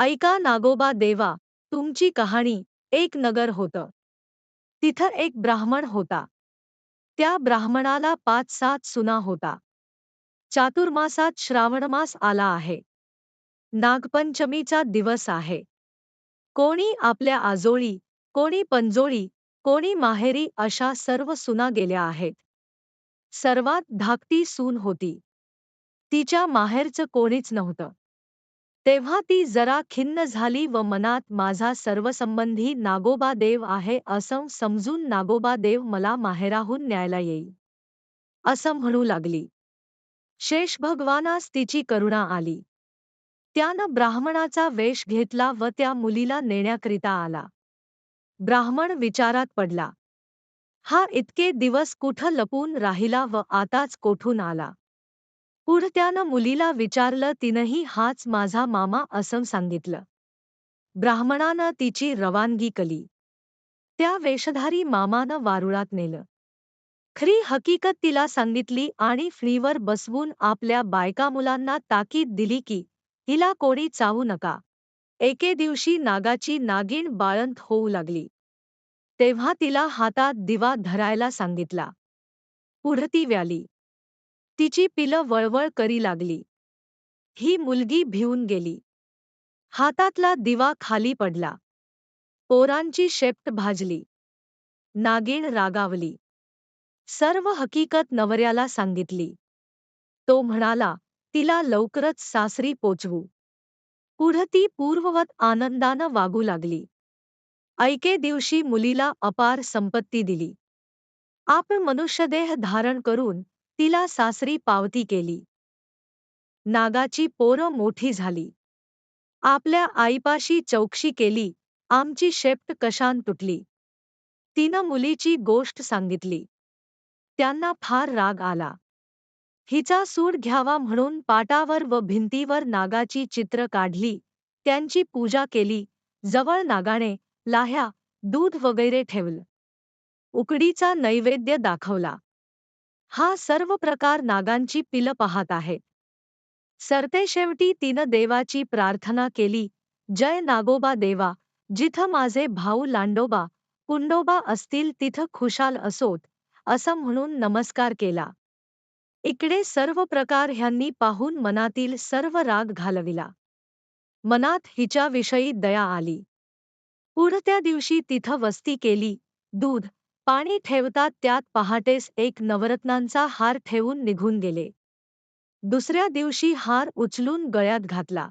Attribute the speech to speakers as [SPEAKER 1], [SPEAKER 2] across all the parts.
[SPEAKER 1] ऐका नागोबा देवा तुमची कहाणी एक नगर होतं. तिथं एक ब्राह्मण होता. त्या ब्राह्मणाला पाच सात सुना होता. चातुर्मासात श्रावणमास आला आहे. नागपंचमीचा दिवस आहे. कोणी आपल्या आजोळी कोणी पंजोळी कोणी माहेरी अशा सर्व सुना गेल्या आहेत. सर्वात धाकटी सून होती. तिच्या माहेरचं कोणीच नव्हतं. तेव्हा ती जरा खिन्न झाली व मनात माझा सर्वसंबंधी नागोबा देव आहे असं समजून नागोबा देव मला माहेराहून न्यायला येईल. असं म्हणू लागली. शेष भगवानास तिची करुणा आली. त्यानं ब्राह्मणाचा वेश घेतला व त्या मुलीला नेण्याकरिता आला. ब्राह्मण विचारात पडला. हा इतके दिवस कुठं लपून राहिला व आताच कोठून आला? पुढत्यानं मुलीला विचारलं तिनंही हाच माझा मामा असं सांगितलं. ब्राह्मणानं तिची रवानगी कली. त्या वेषधारी मामानं वारुळात नेलं. खरी हकीकत तिला सांगितली आणि फ्रीवर बसवून आपल्या बायका मुलांना ताकीद दिली की हिला कोणी चावू नका. एके दिवशी नागाची नागिण बाळंत होऊ लागली. तेव्हा तिला हातात दिवा धरायला सांगितला. पुढ ती व्याली. तिची पिलं वळवळ करी लागली. ही मुलगी भिवून गेली. हातातला दिवा खाली पडला. पोरांची शेप्ट भाजली. नागिण रागावली. सर्व हकीकत नवऱ्याला सांगितली. तो म्हणाला तिला लवकरच सासरी पोचवू. पुढं ती पूर्ववत आनंदानं वागू लागली. ऐके दिवशी मुलीला अपार संपत्ती दिली. आपण मनुष्यदेह धारण करून तिला सासरी पावती केली. नागाची पोरं मोठी झाली. आपल्या आईपाशी चौकशी केली. आमची शेप्ट कशान तुटली? तिनं मुलीची गोष्ट सांगितली. त्यांना फार राग आला. हिचा सूड घ्यावा म्हणून पाटावर व भिंतीवर नागाची चित्र काढली. त्यांची पूजा केली. जवळ नागाने लाह्या दूध वगैरे ठेवलं. उकडीचा नैवेद्य दाखवला. हा सर्व प्रकार नागांची पिलं पाहत आहेत सरतेशेवटी तिनं देवाची प्रार्थना केली जय नागोबा देवा जिथं माझे भाऊ लांडोबा कुंडोबा असतील तिथं खुशाल असोत असं म्हणून नमस्कार केला. इकडे सर्व प्रकार ह्यांनी पाहून मनातील सर्व राग घालविला. मनात हिच्याविषयी दया आली. पुढत्या दिवशी तिथं वस्ती केली दूध पाणी ठेवतात त्यात पहाटेस एक नवरत्नांचा हार ठेवून निघून गेले. दुसऱ्या दिवशी हार उचलून गळ्यात घातला.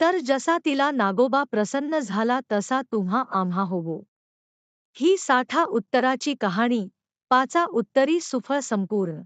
[SPEAKER 1] तर जसा तिला नागोबा प्रसन्न झाला तसा तुम्हा आम्हा होवो. ही साठा उत्तराची कहाणी पाचा उत्तरी सुफळ संपूर्ण.